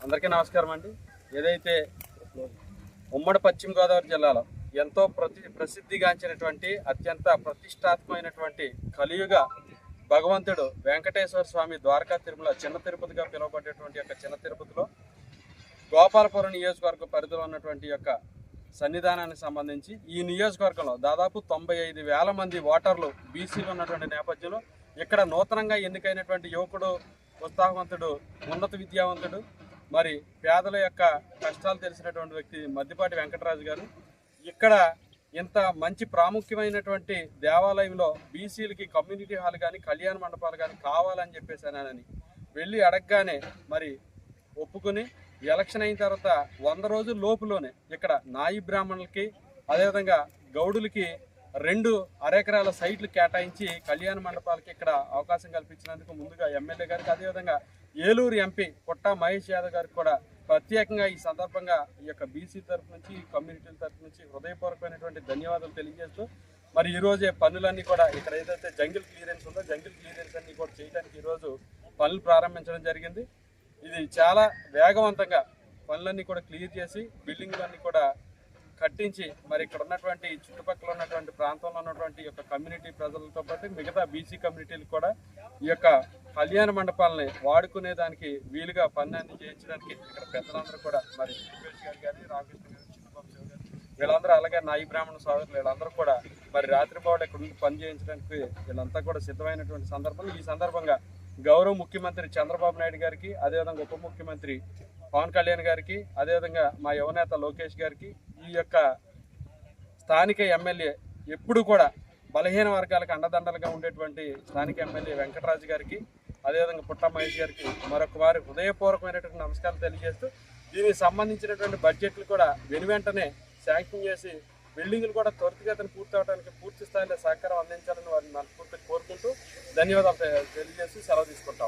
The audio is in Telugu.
అందరికీ నమస్కారం అండి. ఏదైతే ఉమ్మడి పశ్చిమ గోదావరి జిల్లాలో ఎంతో ప్రతి ప్రసిద్ధిగాంచినటువంటి అత్యంత ప్రతిష్టాత్మకమైనటువంటి కలియుగ భగవంతుడు వెంకటేశ్వర స్వామి ద్వారకా తిరుమల చిన్న తిరుపతిగా పిలువబడేటువంటి యొక్క చిన్న తిరుపతిలో గోపాలపురం నియోజకవర్గ పరిధిలో ఉన్నటువంటి యొక్క సన్నిధానానికి సంబంధించి ఈ నియోజకవర్గంలో దాదాపు తొంభై ఐదు వేల మంది ఓటర్లు బీసీలు ఉన్నటువంటి నేపథ్యంలో ఇక్కడ నూతనంగా ఎన్నికైనటువంటి యువకుడు ఉత్సాహవంతుడు ఉన్నత విద్యావంతుడు మరి పేదల యొక్క కష్టాలు తెలిసినటువంటి వ్యక్తి మద్దిపాటి వెంకటరాజు గారు. ఇక్కడ ఇంత మంచి ప్రాముఖ్యమైనటువంటి దేవాలయంలో బీసీలకి కమ్యూనిటీ హాల్ కానీ కళ్యాణ మండపాలు కానీ కావాలని చెప్పేసానని వెళ్ళి అడగగానే మరి ఒప్పుకుని ఎలక్షన్ అయిన తర్వాత వంద రోజుల లోపులోనే ఇక్కడ నాయి బ్రాహ్మణులకి అదేవిధంగా గౌడులకి రెండు అరెకరాల సైట్లు కేటాయించి కళ్యాణ మండపాలకి ఇక్కడ అవకాశం కల్పించినందుకు ముందుగా ఎమ్మెల్యే గారికి అదేవిధంగా ఏలూరు ఎంపీ పుట్టా మహేష్ యాదవ్ గారికి కూడా ప్రత్యేకంగా ఈ సందర్భంగా ఈ యొక్క బీసీ తరఫు నుంచి కమ్యూనిటీల తరఫు నుంచి హృదయపూర్వకమైనటువంటి ధన్యవాదాలు తెలియజేస్తూ మరి ఈరోజే పనులన్నీ కూడా ఇక్కడ ఏదైతే జంగిల్ క్లియరెన్స్ ఉందో జంగిల్ క్లియరెన్స్ అన్ని కూడా చేయడానికి ఈరోజు పనులు ప్రారంభించడం జరిగింది. ఇది చాలా వేగవంతంగా పనులన్నీ కూడా క్లియర్ చేసి బిల్డింగ్లన్నీ కూడా కట్టించి మరి ఇక్కడ ఉన్నటువంటి చుట్టుపక్కల ఉన్నటువంటి ప్రాంతంలో ఉన్నటువంటి యొక్క కమ్యూనిటీ ప్రజలతో పాటు మిగతా బీసీ కమ్యూనిటీలు కూడా ఈ యొక్క కళ్యాణ మండపాలని వాడుకునే దానికి వీలుగా పనులన్నీ చేయించడానికి ఇక్కడ పెద్దలందరూ కూడా మరి సురేష్ గారు కానీ రామకృష్ణ గారు చిన్నబాబు గారు వీళ్ళందరూ అలాగే నాయి బ్రాహ్మణ సోదరులు వీళ్ళందరూ కూడా మరి రాత్రిపూట ఇక్కడ ఉండి పని చేయించడానికి వీళ్ళంతా కూడా సిద్ధమైనటువంటి సందర్భంలో ఈ సందర్భంగా గౌరవ ముఖ్యమంత్రి చంద్రబాబు నాయుడు గారికి అదేవిధంగా ఉప ముఖ్యమంత్రి పవన్ కళ్యాణ్ గారికి అదేవిధంగా మా యువనేత లోకేష్ గారికి ఈ యొక్క స్థానిక ఎమ్మెల్యే ఎప్పుడు కూడా బలహీన వర్గాలకు అండదండలుగా ఉండేటువంటి స్థానిక ఎమ్మెల్యే వెంకటరాజు గారికి అదేవిధంగా పుట్ట మహేష్ గారికి మరొక వారి హృదయపూర్వకమైనటువంటి నమస్కారం తెలియజేస్తూ దీనికి సంబంధించినటువంటి బడ్జెట్లు కూడా వెనువెంటనే శాంక్షన్ చేసి బిల్డింగ్లు కూడా త్వరితగతిని పూర్తి అవడానికి పూర్తి స్థాయిలో సహకారం అందించాలని వారిని మనస్ఫూర్తిగా కోరుకుంటూ ధన్యవాదాలు తెలియజేసి సెలవు తీసుకుంటా